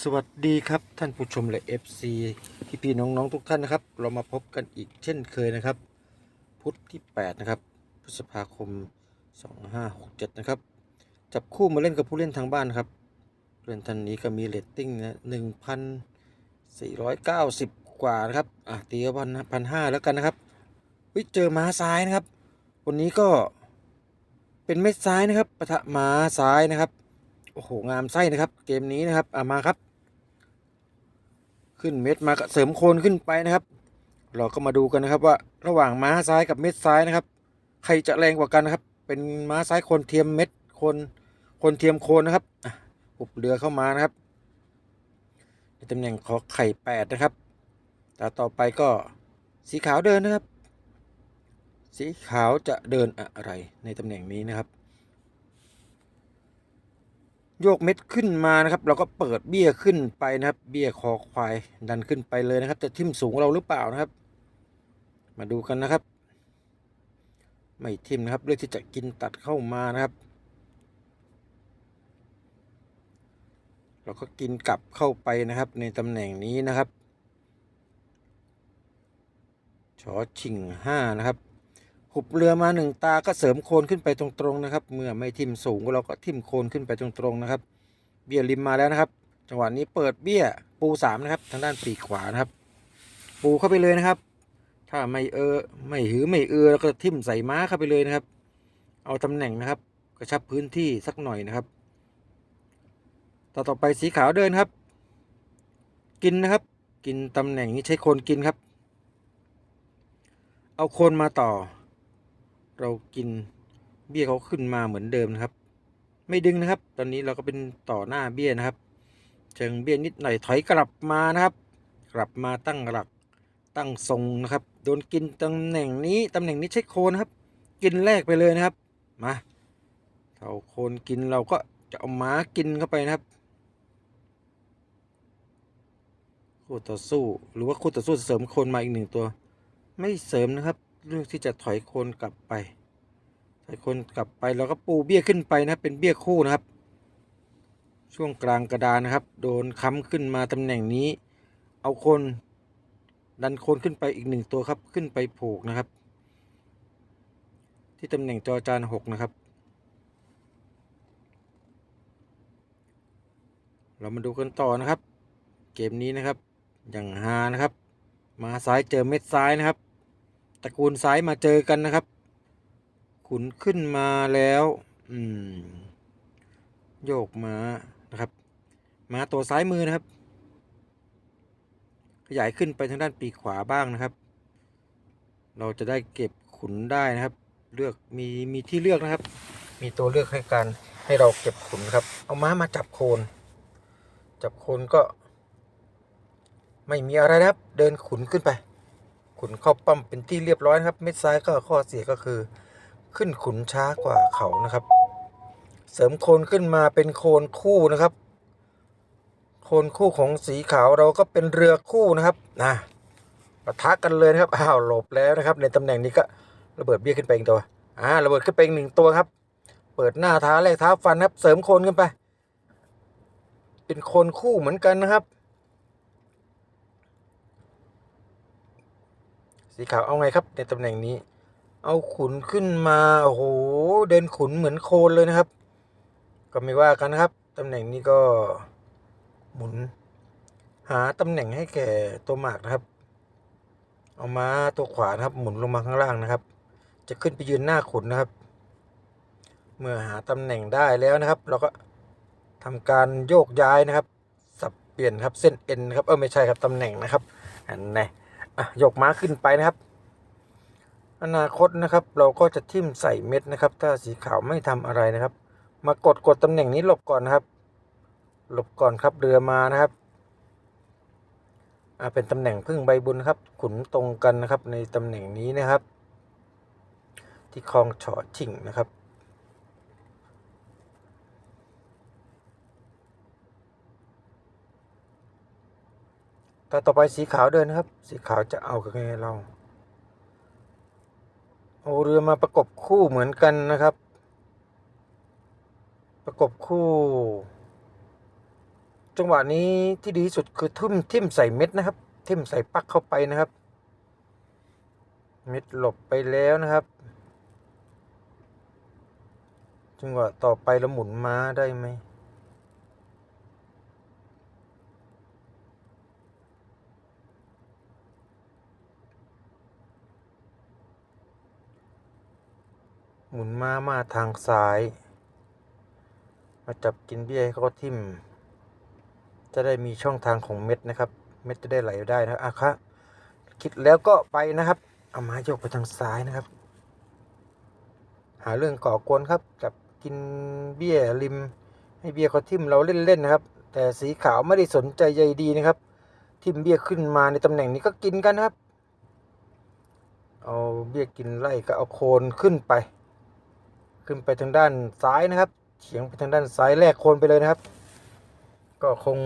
สวัสดีครับท่านผู้ชมและ FC พี่พี่น้องๆทุกท่านนะครับ เรามาพบกันอีกเช่นเคยนะครับ พุธที่ 8 นะครับ พฤษภาคม 2567 นะครับ จับคู่มาเล่นกับผู้เล่นทางบ้านครับผู้เล่นท่านนี้ก็มีเรตติ้งนะ1,490 กว่านะครับอะตีก็พันพันห้าแล้วกันนะครับวิเจอม้าซ้ายนะครับ วันนี้ก็เป็นเม็ดซ้ายนะครับปะทะม้าซ้ายนะครับ โอ้โห งามไส้นะครับ เกมนี้นะครับ อ่ามาครับ ขึ้นเม็ดมาเสริมโคนขึ้นไปนะครับ เราก็มาดูกันนะครับว่าระหว่างม้าซ้ายกับเม็ดซ้ายนะครับ ใครจะแรงกว่ากันนะครับ เป็นม้าซ้ายโคนเทียมเม็ดโคนโคนเทียมโคนนะครับอุบเรือเข้ามานะครับในตำแหน่งขอไข่แปดนะครับแต่ต่อไปก็สีขาวเดินนะครับ สีขาวจะเดินอะไรในตำแหน่งนี้นะครับ โยกเม็ดขึ้นมานะครับเราก็เปิดเบี้ยขึ้นไปนะครับ เบี้ยคอควายดันขึ้นไปเลยนะครับ จะทิ่มสูงเราหรือเปล่านะครับ มาดูกันนะครับ ไม่ทิ่มนะครับเลือกที่จะกินตัดเข้ามานะครับ เราก็กินกลับเข้าไปนะครับ ในตำแหน่งนี้นะครับชอชิงห้านะครับ หุบเรือมาหนึ่งตาก็เสริมโคนขึ้นไปตรงๆนะครับ เมื่อไม่ทิ่มสูงเราก็ทิ่มโคนขึ้นไปตรงๆนะครับ เบี้ยริมมาแล้วนะครับ จังหวะนี้เปิดเบี้ยปูสามนะครับ ทางด้านปีกขวานะครับ ปูเข้าไปเลยนะครับ ถ้าไม่เออไม่หือไม่เออเราก็ทิ่มใส่ม้าเข้าไปเลยนะครับ เอาตำแหน่งนะครับ กระชับพื้นที่สักหน่อยนะครับต่อต่อไปสีขาวเดินครับ กินนะครับ กินตำแหน่งนี้ใช้โคนกินครับ เอาโคนมาต่อ เรากินเบี้ยเขาขึ้นมาเหมือนเดิมนะครับ ไม่ดึงนะครับ ตอนนี้เราก็เป็นต่อหน้าเบี้ยนะครับ เชิงเบี้ยนิดหน่อยถอยกลับมานะครับ กลับมาตั้งหลักตั้งทรงนะครับโดนกินตำแหน่งนี้ตำแหน่งนี้ใช้โคนนะครับ กินแรกไปเลยนะครับมาเอาโคนกินเราก็จะเอาม้ากินเข้าไปนะครับคู่ต่อสู้หรือว่าคู่ต่อสู้เสริมโคนมาอีกหนึ่งตัว ไม่เสริมนะครับ เลือกที่จะถอยโคนกลับไปถอยโคนกลับไปเราก็ปูเบี้ยขึ้นไปนะเป็นเบี้ยคู่นะครับ ช่วงกลางกระดานนะครับ โดนค้ำขึ้นมาตำแหน่งนี้ เอาโคนดันโคนขึ้นไปอีกหนึ่งตัวครับขึ้นไปผูกนะครับ ที่ตำแหน่งจอจานหกนะครับ เรามาดูกันต่อนะครับ เกมนี้นะครับอย่างฮานะครับ มาซ้ายเจอเม็ดซ้ายนะครับ ตระกูลซ้ายมาเจอกันนะครับ ขุนขึ้นมาแล้ว อืม โยกมานะครับมาตัวซ้ายมือนะครับ ขยายขึ้นไปทางด้านปีกขวาบ้างนะครับ เราจะได้เก็บขุนได้นะครับ เลือกมีมีที่เลือกนะครับ มีตัวเลือกให้การให้เราเก็บขุนครับ เอาม้ามาจับโคน จับโคนก็ ไม่มีอะไรนะครับ เดินขุนขึ้นไป ขุนเข้าปั้มเป็นที่เรียบร้อยนะครับ เม็ดซ้ายก็ข้อเสียก็คือ ขึ้นขุนช้ากว่าเขานะครับ เสริมโคนขึ้นมาเป็นโคนคู่นะครับ โคนคู่ของสีขาวเราก็เป็นเรือคู่นะครับนะปะทะกันเลยนะครับอ้าวหลบแล้วนะครับ ในตำแหน่งนี้ก็ระเบิดเบี้ยขึ้นไปอีกตัวอ่าระเบิดขึ้นไปอีกหนึ่งตัวครับ เปิดหน้าท้าแรกท้าฟันครับ เสริมโคนขึ้นไป เป็นโคนคู่เหมือนกันนะครับ สีขาวเอาไงครับ ในตำแหน่งนี้ เอาขุนขึ้นมาโอ้โหเดินขุนเหมือนโคนเลยนะครับ ก็ไม่ว่ากันนะครับตำแหน่งนี้ก็หมุน หาตำแหน่งให้แก่ตัวหมากนะครับ เอามาตัวขวานะครับ หมุนลงมาข้างล่างนะครับ จะขึ้นไปยืนหน้าขุนนะครับ เมื่อหาตำแหน่งได้แล้วนะครับ เราก็ทำการโยกย้ายนะครับ สับเปลี่ยนครับเส้นเอ็นนะครับเออไม่ใช่ครับตำแหน่งนะครับอันไหน อะยกม้าขึ้นไปนะครับ อนาคตนะครับ เราก็จะทิ่มใส่เม็ดนะครับ ถ้าสีขาวไม่ทำอะไรนะครับ มากดกดตำแหน่งนี้หลบก่อนนะครับ หลบก่อนครับเรือมานะครับอ่าเป็นตำแหน่งพึ่งใบบุญครับ ขุนตรงกันนะครับ ในตำแหน่งนี้นะครับ ที่คลองเฉาะชิ่งนะครับ ต่ต่อไปสีขาวเดินนะครับ สีขาวจะเอากันไงเรา เอาเรือมาประกบคู่เหมือนกันนะครับ ประกบคู่ จังหวะนี้ที่ดีที่สุดคือทุ่มทิ่มใส่เม็ดนะครับ ทิ่มใส่ปักเข้าไปนะครับ เม็ดหลบไปแล้วนะครับ จังหวะต่อไปเราหมุนม้าได้ไหม หมุนม้ามาทางซ้าย มาจับกินเบี้ยให้เขาทิ่ม จะได้มีช่องทางของเม็ดนะครับ เม็ดจะได้ไหลได้นะครับอะครับคิดแล้วก็ไปนะครับ เอาม้ายกไปทางซ้ายนะครับ หาเรื่องก่อกวนครับ จับกินเบี้ยริม ให้เบี้ยเขาทิ่มเราเล่นๆนะครับ แต่สีขาวไม่ได้สนใจใยดีนะครับ ทิ่มเบี้ยขึ้นมาในตำแหน่งนี้ก็กินกันนครับ เอาเบี้ยกินไล่ก็เอาโคนขึ้นไป ขึ้นไปทางด้านซ้ายนะครับเฉียงไปทางด้านซ้ายแลกโคนไปเลยนะครับ ก็คง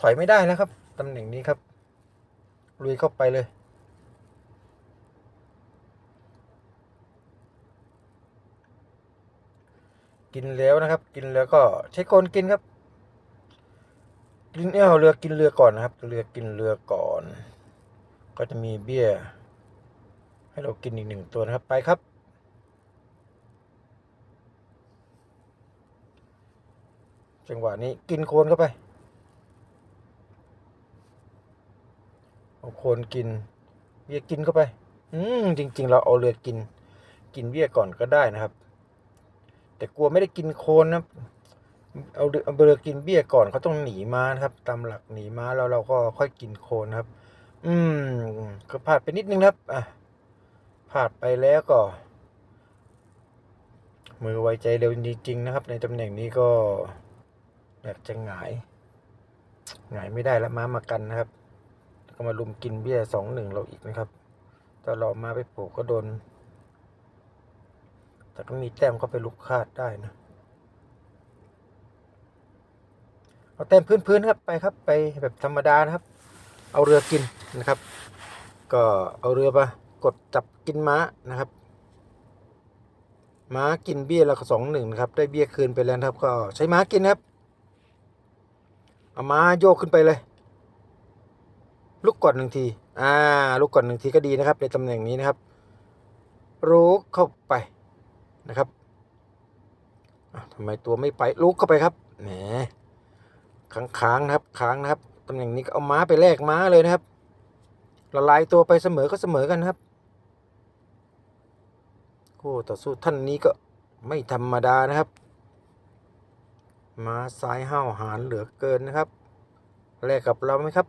ถอยไม่ได้นะครับตำแหน่งนี้ครับลุยเข้าไปเลยกินแล้วนะครับ กินแล้วก็ใช้โคนกินครับ กินเอาเรือกินเรือก่อนนะครับ เรือกินเรือก่อน ก็จะมีเบี้ย ให้เรากินอีกหนึ่งตัวนะครับไปครับ จังหวะนี้กินโคนเข้าไปเอาโคนกินเบี้ยกินเข้าไป อืมจริง ๆ เราเอาเรือกิน กินเบี้ยก่อนก็ได้นะครับ แต่กลัวไม่ได้กินโคนนะเอาเรือเอาเรือกินเบี้ยก่อนเขาต้องหนีม้านะครับ ตามหลักหนีม้าแล้วเราก็ค่อยกินโคนนครับ อืมก็พลาดไปนิดนึงครับอะพลาดไปแล้วก็ มือไวใจเร็วจริงๆนะครับ ในตำแหน่งนี้ก็ อยากจะหงายหงายไม่ได้แล้วม้ามากันนะครับ ก็มาลุมกินเบี้ยสองหนึ่งเราอีกนะครับถ้าเรามาไปปลูกก็โดน แต่ก็มีแต้มเข้าไปลุกคาดได้นะเอาแต้มพื้นๆครับไปครับไปแบบธรรมดานะครับ เอาเรือกินนะครับ ก็เอาเรือมากดจับกินม้านะครับ ม้ากินเบี้ยแล้วก็สองหนึ่งนะครับ ได้เบี้ยคืนไปแล้วครับ ก็ใช้ม้ากินครับ เอาม้าโยกขึ้นไปเลยลุกก่อนหนึ่งที อ่าลุกก่อนหนึ่งทีก็ดีนะครับ ในตำแหน่งนี้นะครับลุกเข้าไปนะครับทำไมตัวไม่ไปลุกเข้าไปครับ แหม ค้างๆนะครับ ค้างนะครับ ตำแหน่งนี้ก็เอาม้าไปแลกม้าเลยนะครับ ละลายตัวไปเสมอก็เสมอกันครับโอ้ต่อสู้ท่านนี้ก็ไม่ธรรมดานะครับ ม้าซ้ายห้าวหาญเหลือเกินนะครับ แลกกับเราไหมครับ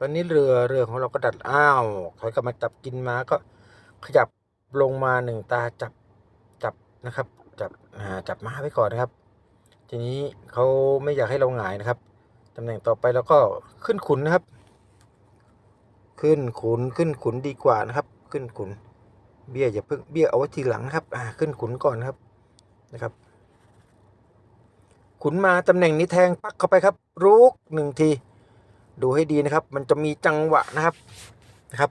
ตอนนี้เรือเรือของเราก็ดัดอ้าวถอยกลับมาจับกินม้าก็ขยับลงมาหนึ่งตาจับจับนะครับ จับจับม้าไว้ก่อนนะครับ ทีนี้เขาไม่อยากให้เราหงายนะครับตำแหน่งต่อไปเราก็ขึ้นขุนนะครับ ขึ้นขุนขึ้นขุนดีกว่านะครับ ขึ้นขุน เบี้ยอย่าเพิ่งเบี้ยเอาไว้ทีหลังครับ อ่า ขึ้นขุนก่อนครับนะครับ ขุนมาตำแหน่งนี้แทงปักเข้าไปครับรุกหนึ่งที ดูให้ดีนะครับ มันจะมีจังหวะนะครับนะครับ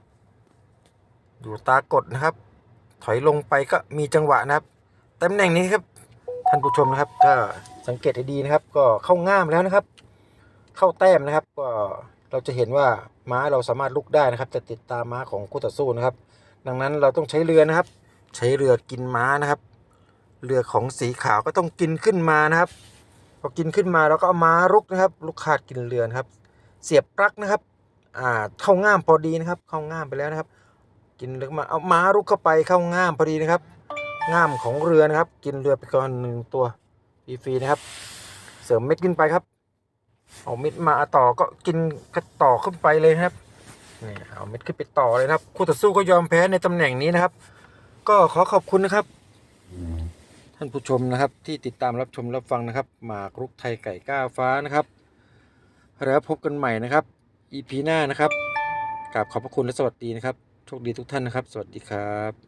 ดูตากดนะครับ ถอยลงไปก็มีจังหวะนะครับตำแหน่งนี้ครับ ท่านผู้ชมนะครับ ก็สังเกตให้ดีนะครับ ก็เข้าง่ามแล้วนะครับ เข้าแต้มนะครับ ก็เราจะเห็นว่าม้าเราสามารถลุกได้นะครับ จะติดตามม้าของคู่ต่อสู้นะครับ ดังนั้นเราต้องใช้เรือนะครับ ใช้เรือกินม้านะครับ เรือของสีขาวก็ต้องกินขึ้นมานะครับพอกินขึ้นมาเราก็เอาม้ารุกนะครับลุกขาดกินเรือนครับ เสียบปลั๊กนะครับอ่าเข้าง่ามพอดีนะครับ เข้าง่ามไปแล้วนะครับ กินเรือมาเอาม้ารุกเข้าไปเข้าง่ามพอดีนะครับ ง่ามของเรือนะครับ กินเรือไปก่อนหนึ่งตัวฟรีๆนะครับ เสริมเม็ดขึ้นไปครับเอาเม็ดมาต่อก็กินกระต่อขึ้นไปเลยครับ นี่เอาเม็ดขึ้นไปต่อเลยครับคู่ต่อสู้ก็ยอมแพ้ในตำแหน่งนี้นะครับ ก็ขอขอบคุณนะครับ ท่านผู้ชมนะครับ ที่ติดตามรับชมรับฟังนะครับหมากรุกไทยไก่ก้าฟ้านะครับ แล้วพบกันใหม่นะครับ EP หน้านะครับกราบขอบพระคุณและสวัสดีนะครับโชคดีทุกท่านนะครับ สวัสดีครับ